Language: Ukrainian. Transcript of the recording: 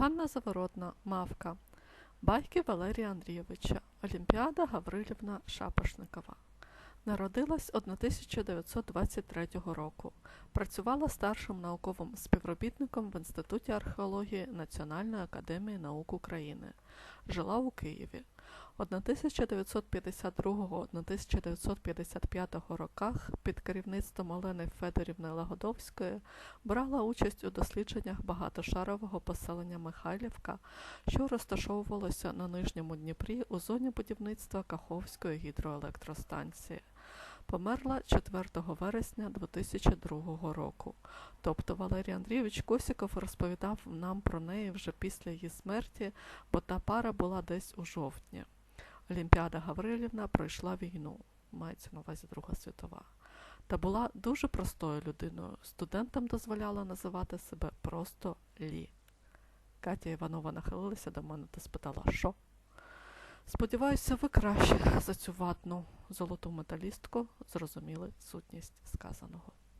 Ганна Заворотна, Мавка. Байки Валерія Андрійовича. Олімпіада Гаврилівна Шапошникова. Народилась 1923 року. Працювала старшим науковим співробітником в Інституті археології Національної академії наук України. Жила у Києві. 1952-1955 роках під керівництвом Олени Федорівни Лагодовської брала участь у дослідженнях багатошарового поселення Михайлівка, що розташовувалося на Нижньому Дніпрі у зоні будівництва Каховської гідроелектростанції. Померла 4 вересня 2002 року. Тобто Валерій Андрійович Косіков розповідав нам про неї вже після її смерті, бо та пара була десь у жовтні. Олімпіада Гаврилівна пройшла війну, мається на увазі Друга світова, та була дуже простою людиною. Студентам дозволяла називати себе просто Лі. Катя Іванова нахилилася до мене та спитала, що? Сподіваюся, ви краще за цю ватну золоту металістку зрозуміли сутність сказаного.